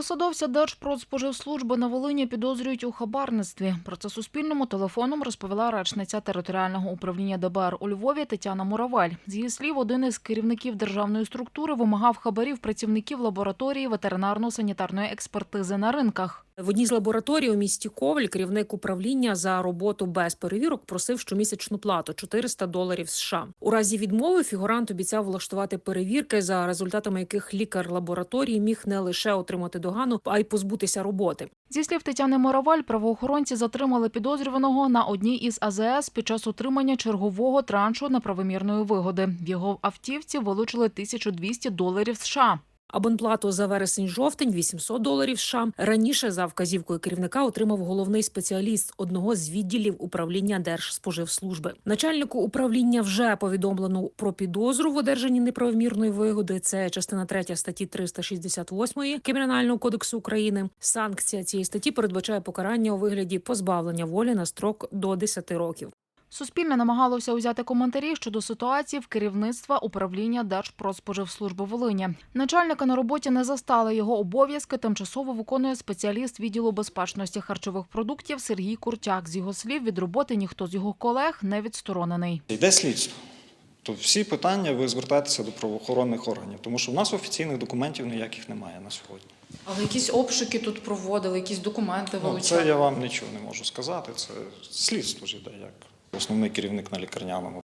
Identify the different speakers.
Speaker 1: Посадовця Держпродспоживслужби на Волині підозрюють у хабарництві. Про це Суспільному телефоном розповіла речниця територіального управління ДБР у Львові Тетяна Муравель. З її слів, один із керівників державної структури вимагав хабарів працівників лабораторії ветеринарно-санітарної експертизи на ринках.
Speaker 2: В одній з лабораторій у місті Коваль керівник управління за роботу без перевірок просив щомісячну плату 400 доларів США. У разі відмови фігурант обіцяв влаштувати перевірки, за результатами яких лікар лабораторії міг не лише отримати догану, а й позбутися роботи.
Speaker 1: Зі слів Тетяни Мораваль, правоохоронці затримали підозрюваного на одній із АЗС під час отримання чергового траншу неправомірної вигоди. В його автівці вилучили 1200 доларів США.
Speaker 2: Абонплату за вересень-жовтень 800 доларів США. Раніше за вказівкою керівника отримав головний спеціаліст одного з відділів управління Держспоживслужби. Начальнику управління вже повідомлено про підозру в одержанні неправомірної вигоди. Це частина 3 статті 368 Кримінального кодексу України. Санкція цієї статті передбачає покарання у вигляді позбавлення волі на строк до 10 років.
Speaker 1: Суспільне намагалося узяти коментарі щодо ситуації в керівництва управління Держпродспоживслужби Волині. Начальника на роботі не застали його обов'язки. Тимчасово виконує спеціаліст відділу безпечності харчових продуктів Сергій Куртяк. З його слів, від роботи ніхто з його колег не відсторонений.
Speaker 3: Йде слідство. То всі питання ви звертаєтеся до правоохоронних органів, тому що в нас офіційних документів ніяких немає на сьогодні.
Speaker 4: Але якісь обшуки тут проводили, якісь документи
Speaker 3: Ну, це я вам нічого не можу сказати. Це слідство ж іде як основний керівник на лікарняному.